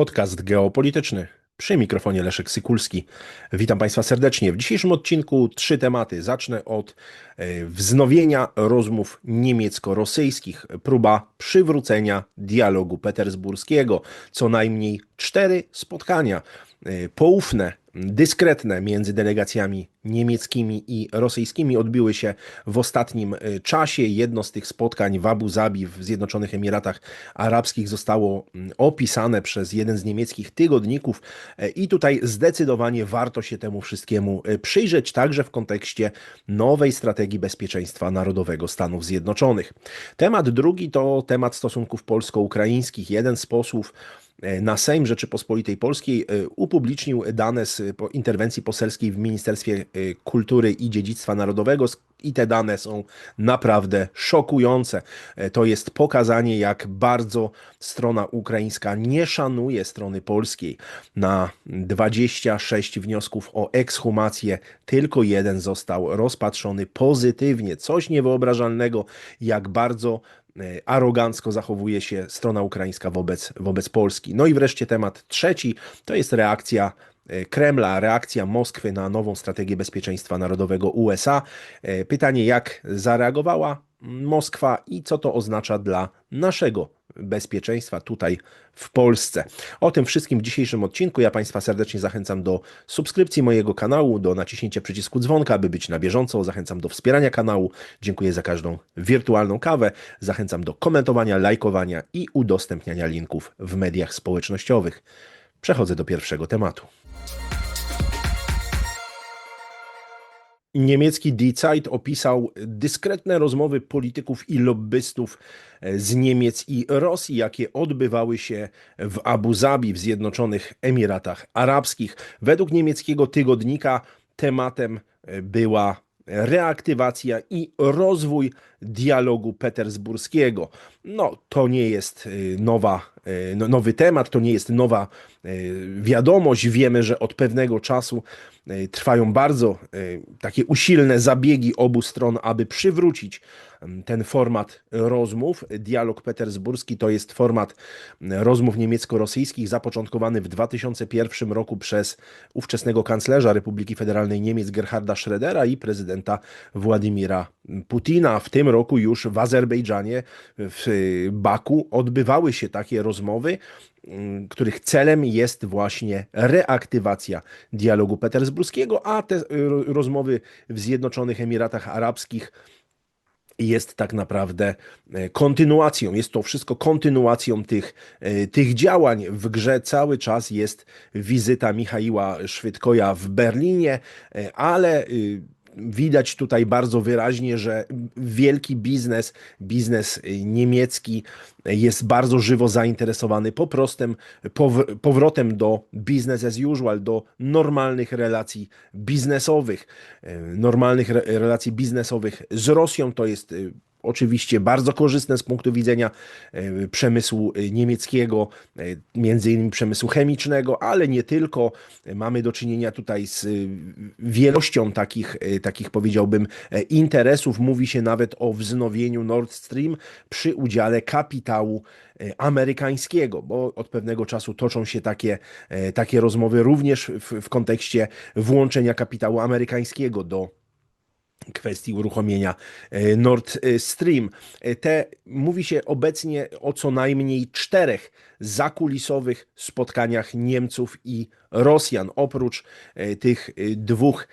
Podcast geopolityczny. Przy mikrofonie Leszek Sykulski. Witam Państwa serdecznie. W dzisiejszym odcinku trzy tematy. Zacznę od e, wznowienia rozmów niemiecko-rosyjskich, próba przywrócenia dialogu petersburskiego, co najmniej cztery spotkania poufne dyskretne między delegacjami niemieckimi i rosyjskimi odbyły się w ostatnim e, czasie. Jedno z tych spotkań w Abu Zabi w Zjednoczonych Emiratach Arabskich zostało opisane przez jeden z niemieckich tygodników e, i tutaj zdecydowanie warto się temu wszystkiemu e, przyjrzeć, także w kontekście nowej strategii bezpieczeństwa narodowego Stanów Zjednoczonych. Temat drugi to temat stosunków polsko-ukraińskich. Jeden z posłów na Sejm Rzeczypospolitej Polskiej upublicznił dane z interwencji poselskiej w Ministerstwie Y, kultury i Dziedzictwa Narodowego i te dane są naprawdę szokujące. E, to jest pokazanie, jak bardzo strona ukraińska nie szanuje strony polskiej. Na 26 wniosków o ekshumację tylko jeden został rozpatrzony pozytywnie. Coś niewyobrażalnego, jak bardzo e, arogancko zachowuje się strona ukraińska wobec, wobec Polski. No i wreszcie temat trzeci to jest reakcja E, Kremla, reakcja Moskwy na nową strategię bezpieczeństwa narodowego USA. E, pytanie, jak zareagowała Moskwa i co to oznacza dla naszego bezpieczeństwa tutaj w Polsce. O tym wszystkim w dzisiejszym odcinku. Ja Państwa serdecznie zachęcam do subskrypcji mojego kanału, do naciśnięcia przycisku dzwonka, aby być na bieżąco. Zachęcam do wspierania kanału. Dziękuję za każdą wirtualną kawę. Zachęcam do komentowania, lajkowania i udostępniania linków w mediach społecznościowych. Przechodzę do pierwszego tematu. Niemiecki Die Zeit opisał dyskretne rozmowy polityków i lobbystów e, z Niemiec i Rosji, jakie odbywały się w Abu Zabi w Zjednoczonych Emiratach Arabskich. Według niemieckiego tygodnika tematem e, była reaktywacja i rozwój dialogu petersburskiego. No, to nie jest y, nowa, y, no, nowy temat, to nie jest nowa y, wiadomość. Wiemy, że od pewnego czasu trwają bardzo takie usilne zabiegi obu stron, aby przywrócić ten format rozmów. Dialog petersburski to jest format rozmów niemiecko-rosyjskich zapoczątkowany w 2001 roku przez ówczesnego kanclerza Republiki Federalnej Niemiec Gerharda Schrödera i prezydenta Władimira Putina. W tym roku już w Azerbejdżanie, w Baku odbywały się takie rozmowy, których celem jest właśnie reaktywacja dialogu petersburskiego, a te rozmowy w Zjednoczonych Emiratach Arabskich jest tak naprawdę e, kontynuacją. Jest to wszystko kontynuacją tych, e, tych działań. W grze cały czas jest wizyta Michaiła Szwydkoja w Berlinie, e, ale y, widać tutaj bardzo wyraźnie, że wielki biznes, biznes niemiecki jest bardzo żywo zainteresowany poprostem, powrotem do business as usual, do normalnych relacji biznesowych. Normalnych relacji biznesowych z Rosją to jest oczywiście bardzo korzystne z punktu widzenia e, przemysłu e, niemieckiego, e, między innymi przemysłu chemicznego, ale nie tylko. Mamy do czynienia tutaj z wielością takich, takich powiedziałbym interesów. Mówi się nawet o wznowieniu Nord Stream przy udziale kapitału amerykańskiego, bo od pewnego czasu toczą się takie, takie rozmowy również w, w kontekście włączenia kapitału amerykańskiego do kwestii uruchomienia e, Nord Stream. E, te mówi się obecnie o co najmniej czterech zakulisowych spotkaniach Niemców i Rosjan. Oprócz e, tych dwóch,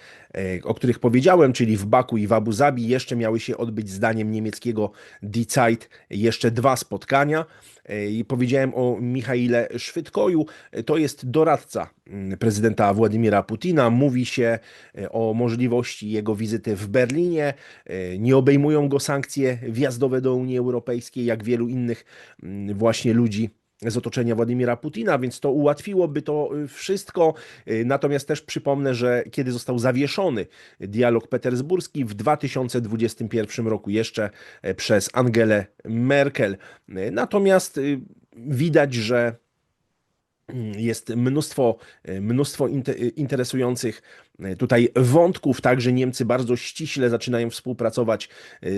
o których powiedziałem, czyli w Baku i w Abu Zabi, jeszcze miały się odbyć zdaniem niemieckiego Die Zeit jeszcze dwa spotkania. I powiedziałem o Michaile Szwydkoju. To jest doradca mm, prezydenta Władimira Putina. Mówi się e, o możliwości jego wizyty w Berlinie. E, nie obejmują go sankcje wjazdowe do Unii Europejskiej, jak wielu innych mm, właśnie ludzi z otoczenia Władimira Putina, więc to ułatwiłoby to y, wszystko. Y, natomiast też przypomnę, że kiedy został zawieszony dialog petersburski w 2021 roku jeszcze e, przez Angelę Merkel. E, natomiast y, widać, że mm, jest mnóstwo, mnóstwo interesujących tutaj wątków. Także Niemcy bardzo ściśle zaczynają współpracować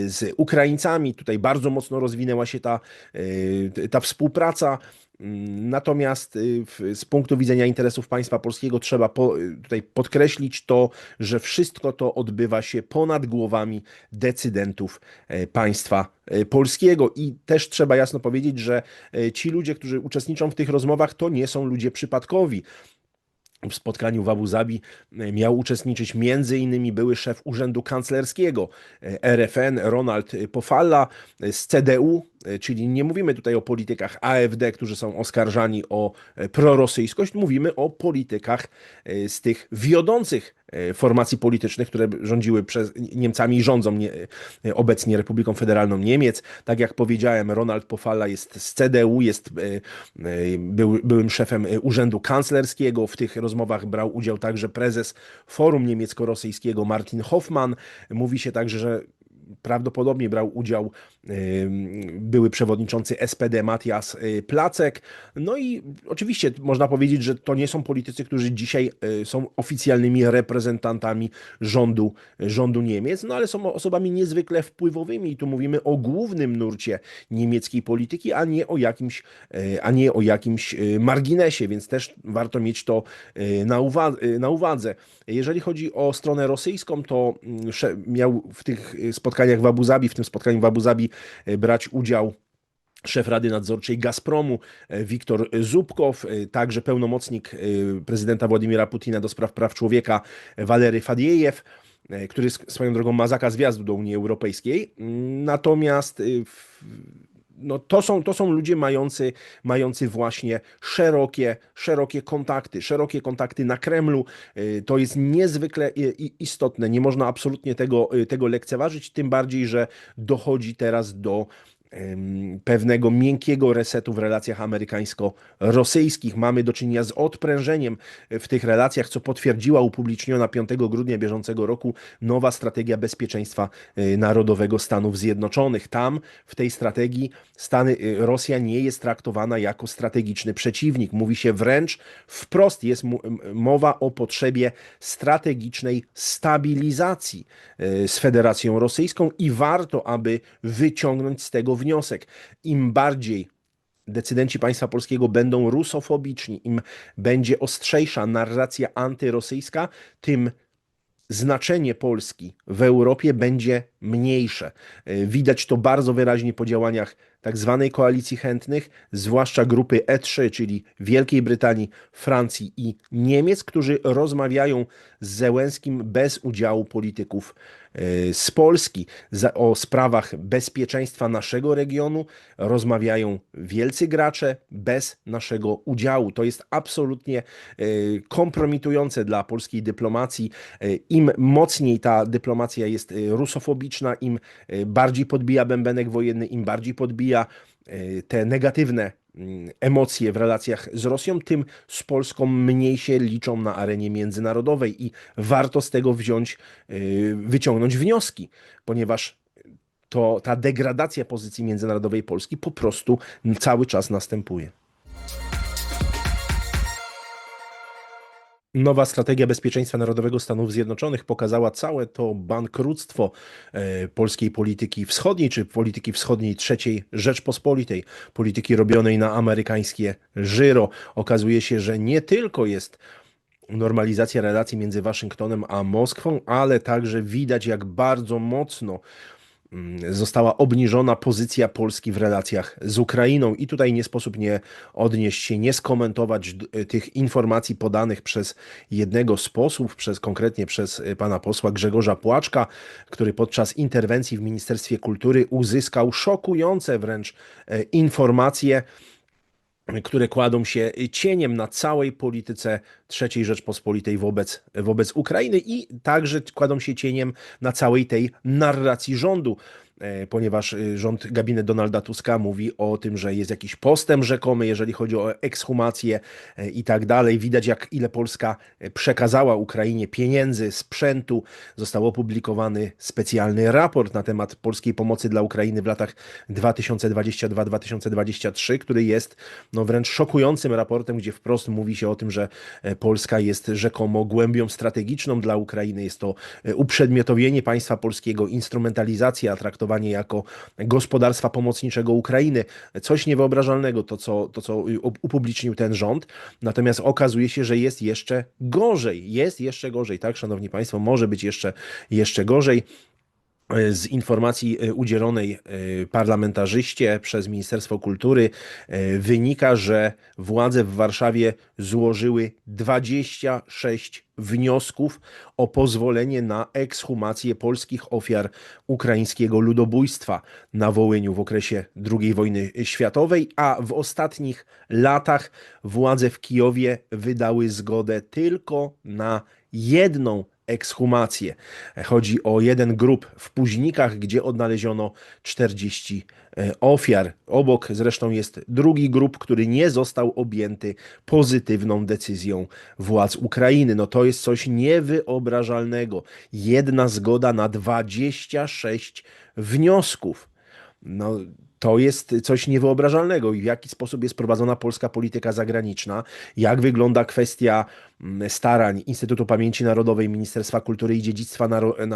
z Ukraińcami. Tutaj bardzo mocno rozwinęła się ta, ta współpraca. Mm, Natomiast z punktu widzenia interesów państwa polskiego trzeba po, tutaj podkreślić to, że wszystko to odbywa się ponad głowami decydentów e, państwa e, polskiego. I też trzeba jasno powiedzieć, że e, ci ludzie, którzy uczestniczą w tych rozmowach, to nie są ludzie przypadkowi. W spotkaniu w Abu Zabi e, miał uczestniczyć m.in. były szef Urzędu Kanclerskiego e, RFN Ronald Pofalla e, z CDU, czyli nie mówimy tutaj o politykach AfD, którzy są oskarżani o e, prorosyjskość, mówimy o politykach e, z tych wiodących e, formacji politycznych, które rządziły przez Niemcami i rządzą nie, e, obecnie Republiką Federalną Niemiec. Tak jak powiedziałem, Ronald Pofalla jest z CDU, jest e, e, był, byłym szefem e, Urzędu Kanclerskiego. W tych rozmowach brał udział także prezes Forum Niemiecko-Rosyjskiego Martin Hoffmann. Mówi się także, że prawdopodobnie brał udział były przewodniczący SPD Matthias y, Placek. No i oczywiście można powiedzieć, że to nie są politycy, którzy dzisiaj y, są oficjalnymi reprezentantami rządu, rządu Niemiec, no ale są osobami niezwykle wpływowymi i tu mówimy o głównym nurcie niemieckiej polityki, a nie o jakimś, y, a nie o jakimś marginesie, więc też warto mieć to na, uwa- na uwadze. Jeżeli chodzi o stronę rosyjską, to mm, miał w tych spotkaniach w Abu Zabi, w tym spotkaniu w Abu Zabi y, brać udział szef Rady Nadzorczej Gazpromu y, Wiktor Zubkow, y, także pełnomocnik prezydenta Władimira Putina do spraw praw człowieka Walery Fadiejew, który swoją drogą ma zakaz wjazdu do Unii Europejskiej. Natomiast no to, są, to są ludzie mający, mający właśnie szerokie, szerokie kontakty, szerokie kontakty na Kremlu. Y, To jest niezwykle istotne. Nie można absolutnie tego, y, tego lekceważyć, tym bardziej, że dochodzi teraz do pewnego miękkiego resetu w relacjach amerykańsko-rosyjskich. Mamy do czynienia z odprężeniem w tych relacjach, co potwierdziła upubliczniona 5 grudnia bieżącego roku nowa strategia bezpieczeństwa y, narodowego Stanów Zjednoczonych. Tam w tej strategii Stany, y, Rosja nie jest traktowana jako strategiczny przeciwnik. Mówi się wręcz wprost, jest mowa o potrzebie strategicznej stabilizacji z Federacją Rosyjską i warto, aby wyciągnąć z tego wniosek. Im bardziej decydenci państwa polskiego będą rusofobiczni, im będzie ostrzejsza narracja antyrosyjska, tym znaczenie Polski w Europie będzie mniejsze. Y, Widać to bardzo wyraźnie po działaniach tak zwanej koalicji chętnych, zwłaszcza grupy E3, czyli Wielkiej Brytanii, Francji i Niemiec, którzy rozmawiają z Zełenskim bez udziału polityków y, z Polski o sprawach bezpieczeństwa naszego regionu. Rozmawiają wielcy gracze bez naszego udziału. To jest absolutnie y, kompromitujące dla polskiej dyplomacji. Y, Im mocniej ta dyplomacja jest rusofobiczna, im bardziej podbija bębenek wojenny, im bardziej podbija y, te negatywne mm, emocje w relacjach z Rosją, tym z Polską mniej się liczą na arenie międzynarodowej i warto z tego wziąć, y, wyciągnąć wnioski, ponieważ to ta degradacja pozycji międzynarodowej Polski po prostu cały czas następuje. Nowa strategia bezpieczeństwa narodowego Stanów Zjednoczonych pokazała całe to bankructwo e, polskiej polityki wschodniej, czy polityki wschodniej trzeciej Rzeczpospolitej, polityki robionej na amerykańskie żyro. Okazuje się, że nie tylko jest normalizacja relacji między Waszyngtonem a Moskwą, ale także widać, jak bardzo mocno została obniżona pozycja Polski w relacjach z Ukrainą. I tutaj nie sposób nie odnieść się, nie skomentować d- tych informacji podanych przez jednego z posłów, przez, konkretnie przez y, pana posła Grzegorza Płaczka, który podczas interwencji w Ministerstwie Kultury uzyskał szokujące wręcz e, informacje, które kładą się cieniem na całej polityce III Rzeczpospolitej wobec, wobec Ukrainy i także kładą się cieniem na całej tej narracji rządu, ponieważ e, rząd, gabinet Donalda Tuska mówi o tym, że jest jakiś postęp rzekomy, jeżeli chodzi o ekshumację e, i tak dalej. Widać, jak ile Polska e, przekazała Ukrainie pieniędzy, sprzętu. Został opublikowany specjalny raport na temat polskiej pomocy dla Ukrainy w latach 2022-2023, który jest no, wręcz szokującym raportem, gdzie wprost mówi się o tym, że e, Polska jest rzekomo głębią strategiczną dla Ukrainy. Jest to e, uprzedmiotowienie państwa polskiego, instrumentalizacja, traktowanie traktowanie jako gospodarstwa pomocniczego Ukrainy. Coś niewyobrażalnego to, co, to, co upublicznił ten rząd. Natomiast okazuje się, że jest jeszcze gorzej. Jest jeszcze gorzej, tak, szanowni państwo, może być jeszcze, jeszcze gorzej. Z informacji e, udzielonej e, parlamentarzyście przez Ministerstwo Kultury e, wynika, że władze w Warszawie złożyły 26 wniosków o pozwolenie na ekshumację polskich ofiar ukraińskiego ludobójstwa na Wołyniu w okresie II wojny światowej, a w ostatnich latach władze w Kijowie wydały zgodę tylko na jedną ekshumację. Chodzi o jeden grób w Późnikach, gdzie odnaleziono 40 e, ofiar. Obok zresztą jest drugi grób, który nie został objęty pozytywną decyzją władz Ukrainy. No to jest coś niewyobrażalnego. Jedna zgoda na 26 wniosków. No, to jest coś niewyobrażalnego i w jaki sposób jest prowadzona polska polityka zagraniczna, jak wygląda kwestia mm, starań Instytutu Pamięci Narodowej, Ministerstwa Kultury i Dziedzictwa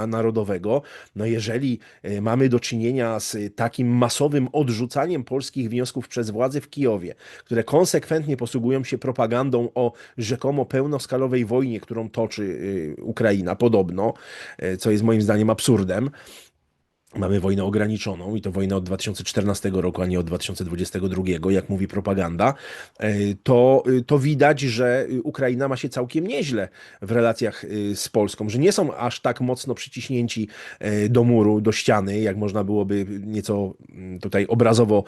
Narodowego. No jeżeli e, mamy do czynienia z takim masowym odrzucaniem polskich wniosków przez władze w Kijowie, które konsekwentnie posługują się propagandą o rzekomo pełnoskalowej wojnie, którą toczy e, Ukraina, podobno, e, co jest moim zdaniem absurdem, Mamy wojnę ograniczoną i to wojnę od 2014 roku, a nie od 2022, jak mówi propaganda, e, to, e, to widać, że Ukraina ma się całkiem nieźle w relacjach e, z Polską, że nie są aż tak mocno przyciśnięci do muru, do ściany, jak można byłoby nieco mm, tutaj obrazowo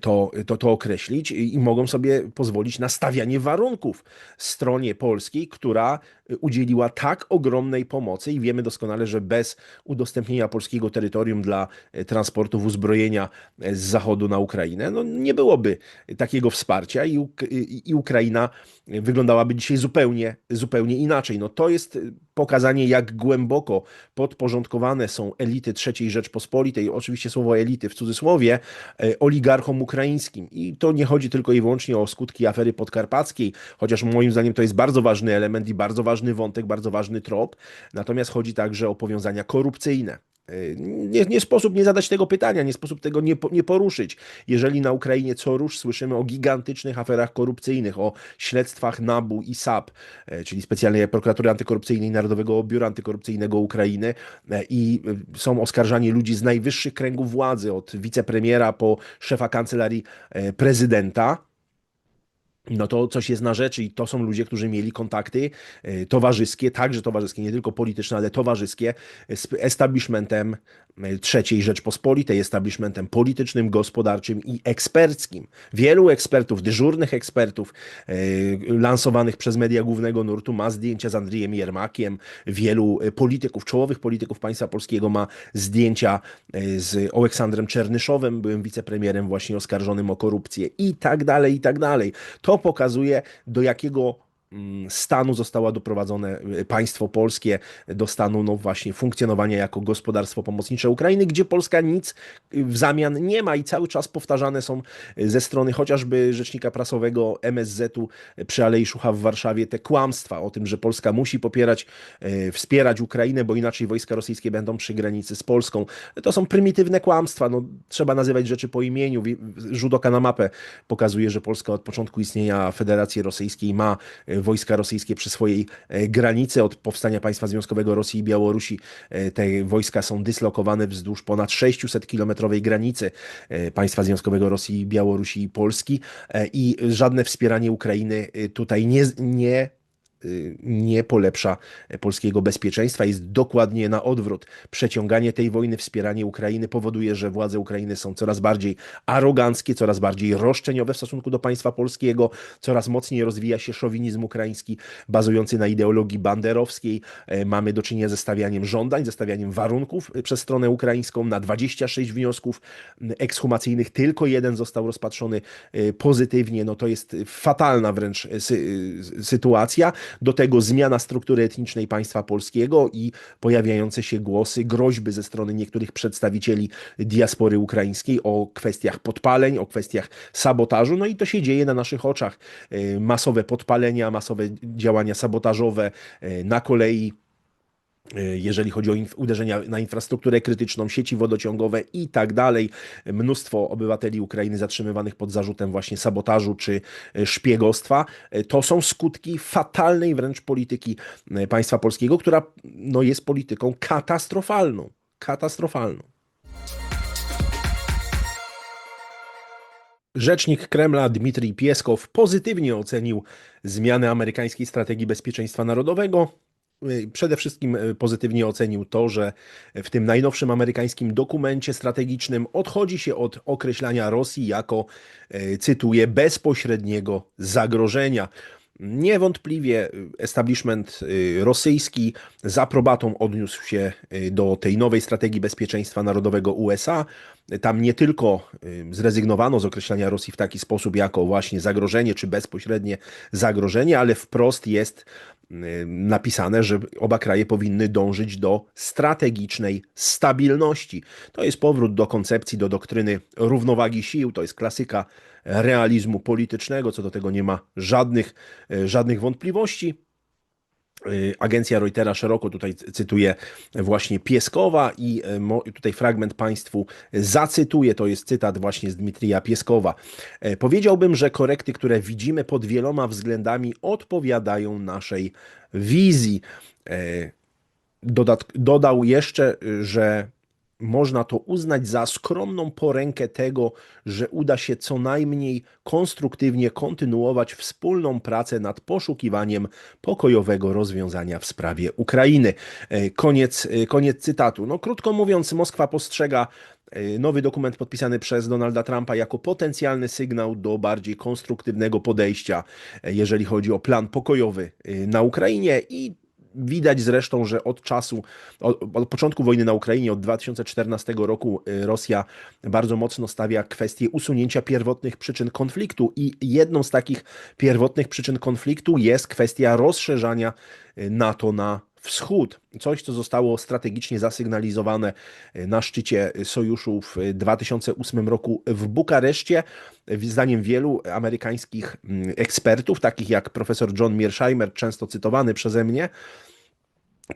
to, to, to określić i mogą sobie pozwolić na stawianie warunków stronie polskiej, która udzieliła tak ogromnej pomocy i wiemy doskonale, że bez udostępnienia polskiego terytorium dla e, transportów uzbrojenia e, z zachodu na Ukrainę, no nie byłoby takiego wsparcia i, i, Ukraina wyglądałaby dzisiaj zupełnie, zupełnie inaczej. No to jest pokazanie, jak głęboko podporządkowane są elity III Rzeczpospolitej, oczywiście słowo elity w cudzysłowie, e, oligarchom ukraińskim. I to nie chodzi tylko i wyłącznie o skutki afery podkarpackiej, chociaż moim zdaniem to jest bardzo ważny element i bardzo ważny wątek, bardzo ważny trop. Natomiast chodzi także o powiązania korupcyjne. Nie, nie, sposób nie zadać tego pytania, nie sposób tego nie, nie poruszyć. Jeżeli na Ukrainie co rusz słyszymy o gigantycznych aferach korupcyjnych, o śledztwach NABU i SAP, e, czyli Specjalnej Prokuratury Antykorupcyjnej Narodowego Biura Antykorupcyjnego Ukrainy e, i są oskarżani ludzi z najwyższych kręgów władzy, od wicepremiera po szefa kancelarii prezydenta, no to coś jest na rzeczy i to są ludzie, którzy mieli kontakty e, towarzyskie, także towarzyskie, nie tylko polityczne, ale towarzyskie z establishmentem e, trzeciej Rzeczpospolitej, establishmentem politycznym, gospodarczym i eksperckim. Wielu ekspertów, dyżurnych ekspertów e, lansowanych przez media głównego nurtu ma zdjęcia z Andrzejem Jermakiem, wielu polityków, czołowych polityków państwa polskiego ma zdjęcia z Aleksandrem Czernyszowem, byłym wicepremierem właśnie oskarżonym o korupcję i tak dalej, i tak dalej. To pokazuje, do jakiego stanu zostało doprowadzone y, państwo polskie do stanu no właśnie funkcjonowania jako gospodarstwo pomocnicze Ukrainy, gdzie Polska nic y, w zamian nie ma i cały czas powtarzane są y, ze strony chociażby rzecznika prasowego MSZ-u przy Alei Szucha w Warszawie te kłamstwa o tym, że Polska musi popierać, wspierać Ukrainę, bo inaczej wojska rosyjskie będą przy granicy z Polską. To są prymitywne kłamstwa, no, trzeba nazywać rzeczy po imieniu. Rzut oka na mapę pokazuje, że Polska od początku istnienia Federacji Rosyjskiej ma wojska rosyjskie przy swojej e, granicy. Od powstania państwa związkowego Rosji i Białorusi e, te wojska są dyslokowane wzdłuż ponad 600-kilometrowej granicy e, państwa związkowego Rosji, Białorusi i Polski i żadne wspieranie Ukrainy tutaj nie, nie nie polepsza polskiego bezpieczeństwa. Jest dokładnie na odwrót. Przeciąganie tej wojny, wspieranie Ukrainy powoduje, że władze Ukrainy są coraz bardziej aroganckie, coraz bardziej roszczeniowe w stosunku do państwa polskiego, coraz mocniej rozwija się szowinizm ukraiński bazujący na ideologii banderowskiej. E, mamy do czynienia ze stawianiem żądań, ze stawianiem warunków e, przez stronę ukraińską na 26 wniosków ekshumacyjnych. Tylko jeden został rozpatrzony e, pozytywnie. No to jest fatalna wręcz sytuacja. Do tego zmiana struktury etnicznej państwa polskiego i pojawiające się głosy, groźby ze strony niektórych przedstawicieli diaspory ukraińskiej o kwestiach podpaleń, o kwestiach sabotażu. No i to się dzieje na naszych oczach. E, masowe podpalenia, masowe działania sabotażowe e, na kolei jeżeli chodzi o uderzenia na infrastrukturę krytyczną, sieci wodociągowe i tak dalej. Mnóstwo obywateli Ukrainy zatrzymywanych pod zarzutem właśnie sabotażu czy e, szpiegostwa. E, To są skutki fatalnej wręcz polityki e, państwa polskiego, która no, jest polityką katastrofalną. Katastrofalną. Rzecznik Kremla Dmitrij Pieskow pozytywnie ocenił zmiany amerykańskiej strategii bezpieczeństwa narodowego. Y, Przede wszystkim y, pozytywnie ocenił to, że w tym najnowszym amerykańskim dokumencie strategicznym odchodzi się od określania Rosji jako, y, cytuję, bezpośredniego zagrożenia. Niewątpliwie establishment rosyjski z aprobatą odniósł się do tej nowej strategii bezpieczeństwa narodowego USA. Tam nie tylko zrezygnowano z określania Rosji w taki sposób jako właśnie zagrożenie czy bezpośrednie zagrożenie, ale wprost jest napisane, że oba kraje powinny dążyć do strategicznej stabilności. To jest powrót do koncepcji, do doktryny równowagi sił, to jest klasyka realizmu politycznego, co do tego nie ma żadnych, e, żadnych wątpliwości. E, Agencja Reutera szeroko tutaj cytuje właśnie Pieskowa i mo- tutaj fragment Państwu zacytuję, to jest cytat właśnie z Dmitrija Pieskowa. E, Powiedziałbym, że korekty, które widzimy pod wieloma względami odpowiadają naszej wizji. Dodat- dodał jeszcze, y, że można to uznać za skromną porękę tego, że uda się co najmniej konstruktywnie kontynuować wspólną pracę nad poszukiwaniem pokojowego rozwiązania w sprawie Ukrainy. E, Koniec, e, koniec cytatu. No, krótko mówiąc, Moskwa postrzega e, nowy dokument podpisany przez Donalda Trumpa jako potencjalny sygnał do bardziej konstruktywnego podejścia, jeżeli chodzi o plan pokojowy na Ukrainie i Widać zresztą, że od czasu, od, od początku wojny na Ukrainie, od 2014 roku, y, Rosja bardzo mocno stawia kwestię usunięcia pierwotnych przyczyn konfliktu, i jedną z takich pierwotnych przyczyn konfliktu jest kwestia rozszerzania y, NATO na wschód. Coś, co zostało strategicznie zasygnalizowane y, na szczycie sojuszu w 2008 roku w Bukareszcie. Zdaniem wielu amerykańskich mm, ekspertów, takich jak profesor John Mearsheimer, często cytowany przeze mnie,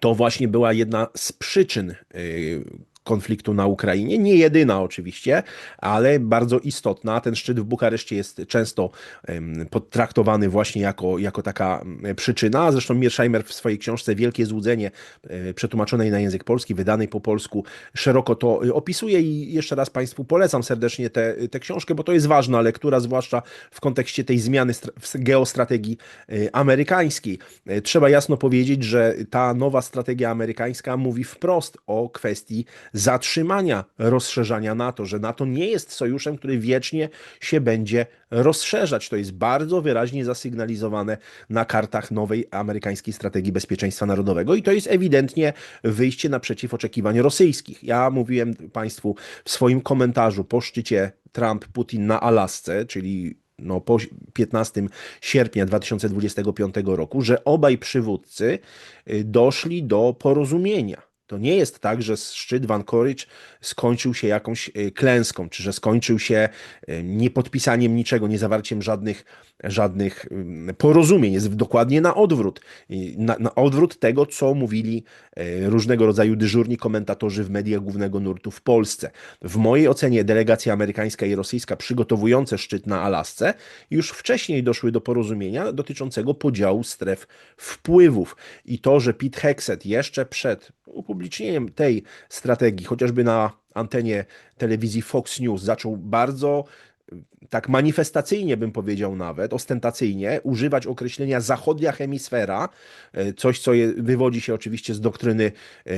to właśnie była jedna z przyczyn y, konfliktu na Ukrainie. Nie jedyna oczywiście, ale bardzo istotna. Ten szczyt w Bukareszcie jest często em, podtraktowany właśnie jako, jako taka przyczyna. Zresztą Mearsheimer w swojej książce Wielkie Złudzenie, e, przetłumaczonej na język polski, wydanej po polsku, szeroko to y, opisuje i jeszcze raz Państwu polecam serdecznie tę książkę, bo to jest ważna lektura, zwłaszcza w kontekście tej zmiany geostrategii y, amerykańskiej. Y, Trzeba jasno powiedzieć, że ta nowa strategia amerykańska mówi wprost o kwestii zatrzymania rozszerzania NATO, że NATO nie jest sojuszem, który wiecznie się będzie rozszerzać. To jest bardzo wyraźnie zasygnalizowane na kartach nowej amerykańskiej strategii bezpieczeństwa narodowego i to jest ewidentnie wyjście naprzeciw oczekiwań rosyjskich. Ja mówiłem Państwu w swoim komentarzu po szczycie Trump-Putin na Alasce, czyli no, po 15 sierpnia 2025 roku, że obaj przywódcy y, doszli do porozumienia. To nie jest tak, że szczyt Anchorage skończył się jakąś y, klęską, czy że skończył się y, niepodpisaniem niczego, niezawarciem żadnych, żadnych ym, porozumień. Jest dokładnie na odwrót. Na, na odwrót tego, co mówili y, różnego rodzaju dyżurni komentatorzy w mediach głównego nurtu w Polsce. W mojej ocenie delegacja amerykańska i rosyjska przygotowujące szczyt na Alasce już wcześniej doszły do porozumienia dotyczącego podziału stref wpływów. I to, że Pete Hexet jeszcze przed upublicznieniem tej strategii, chociażby na antenie telewizji Fox News, zaczął bardzo tak manifestacyjnie bym powiedział nawet, ostentacyjnie, używać określenia zachodnia hemisfera, e, coś co je, wywodzi się oczywiście z doktryny, e,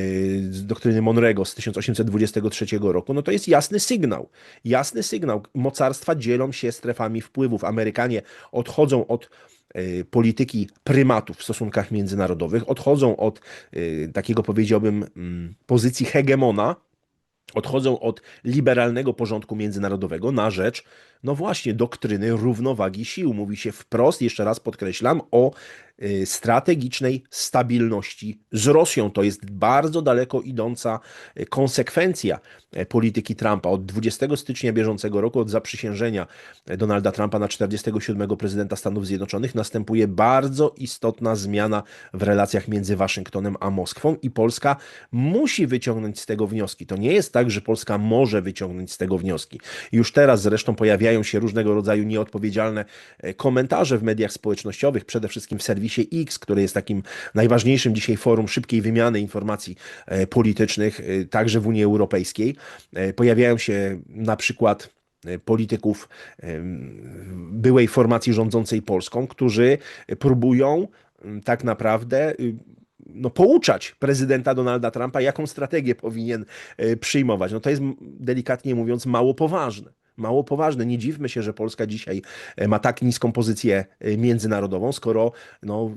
z doktryny Monrego z 1823 roku, no to jest jasny sygnał. Jasny sygnał. Mocarstwa dzielą się strefami wpływów. Amerykanie odchodzą od e, polityki prymatów w stosunkach międzynarodowych, odchodzą od takiego powiedziałbym mm, pozycji hegemona, odchodzą od liberalnego porządku międzynarodowego na rzecz no właśnie, doktryny równowagi sił. Mówi się wprost, jeszcze raz podkreślam, o y, strategicznej stabilności z Rosją. To jest bardzo daleko idąca y, konsekwencja e, polityki Trumpa. Od 20 stycznia bieżącego roku, od zaprzysiężenia Donalda Trumpa na 47 prezydenta Stanów Zjednoczonych, następuje bardzo istotna zmiana w relacjach między Waszyngtonem a Moskwą i Polska musi wyciągnąć z tego wnioski. To nie jest tak, że Polska może wyciągnąć z tego wnioski. Już teraz zresztą pojawiają się różnego rodzaju nieodpowiedzialne e, komentarze w mediach społecznościowych, przede wszystkim w serwisie X, który jest takim najważniejszym dzisiaj forum szybkiej wymiany informacji e, politycznych, e, także w Unii Europejskiej. Pojawiają się na przykład polityków byłej formacji rządzącej Polską, którzy próbują m, tak naprawdę y, no, pouczać prezydenta Donalda Trumpa, jaką strategię powinien przyjmować. No to jest delikatnie mówiąc mało poważne. Mało poważne. Nie dziwmy się, że Polska dzisiaj e, ma tak niską pozycję e, międzynarodową, skoro no,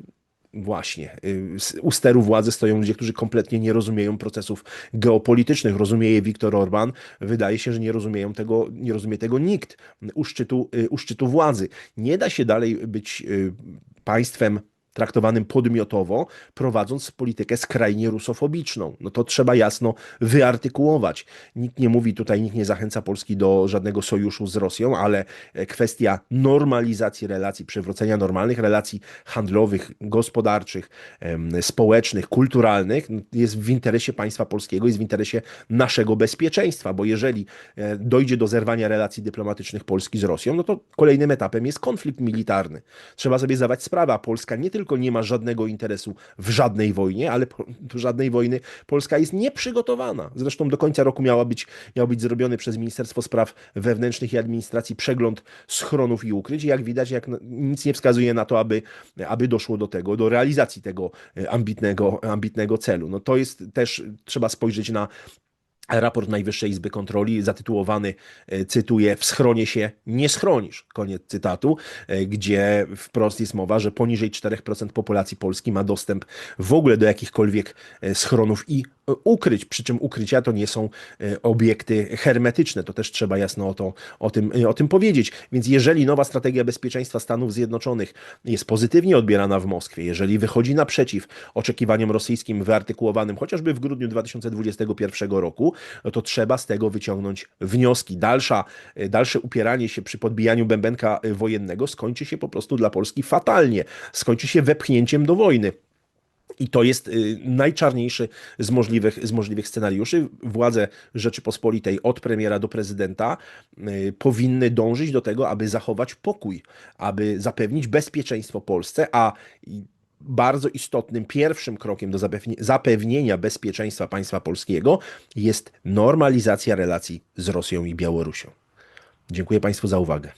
Właśnie. s- U steru władzy stoją ludzie, którzy kompletnie nie rozumieją procesów geopolitycznych. Rozumie je Viktor Orban. Wydaje się, że nie rozumieją tego, nie rozumie tego nikt u szczytu, u szczytu władzy. Nie da się dalej być państwem traktowanym podmiotowo, prowadząc politykę skrajnie rusofobiczną. No to trzeba jasno wyartykułować. Nikt nie mówi tutaj, nikt nie zachęca Polski do żadnego sojuszu z Rosją, ale e, kwestia normalizacji relacji, przywrócenia normalnych relacji handlowych, gospodarczych, społecznych, kulturalnych no, jest w interesie państwa polskiego, jest w interesie naszego bezpieczeństwa, bo jeżeli e, dojdzie do zerwania relacji dyplomatycznych Polski z Rosją, no to kolejnym etapem jest konflikt militarny. Trzeba sobie zdawać sprawę, a Polska nie tylko nie ma żadnego interesu w żadnej wojnie, ale do żadnej wojny Polska jest nieprzygotowana. Zresztą do końca roku miała być, miał być zrobiony przez Ministerstwo Spraw Wewnętrznych i Administracji przegląd schronów i ukryć. I jak widać, jak, nic nie wskazuje na to, aby, aby doszło do tego, do realizacji tego e, ambitnego, ambitnego celu. No to jest też, trzeba spojrzeć na Raport Najwyższej Izby Kontroli zatytułowany, e, cytuję, w schronie się nie schronisz, koniec cytatu, e, gdzie wprost jest mowa, że poniżej 4% populacji Polski ma dostęp w ogóle do jakichkolwiek e, schronów i ukryć, przy czym ukrycia to nie są obiekty hermetyczne, to też trzeba jasno o, to, o, tym, o tym powiedzieć. Więc jeżeli nowa strategia bezpieczeństwa Stanów Zjednoczonych jest pozytywnie odbierana w Moskwie, jeżeli wychodzi naprzeciw oczekiwaniom rosyjskim wyartykułowanym chociażby w grudniu 2021 roku, no to trzeba z tego wyciągnąć wnioski. Dalsza, e, dalsze upieranie się przy podbijaniu bębenka e, wojennego skończy się po prostu dla Polski fatalnie. Skończy się wepchnięciem do wojny. I to jest y, najczarniejszy z możliwych, z możliwych scenariuszy. Władze Rzeczypospolitej od premiera do prezydenta powinny dążyć do tego, aby zachować pokój, aby zapewnić bezpieczeństwo Polsce, a bardzo istotnym pierwszym krokiem do zapewni- zapewnienia bezpieczeństwa państwa polskiego jest normalizacja relacji z Rosją i Białorusią. Dziękuję Państwu za uwagę.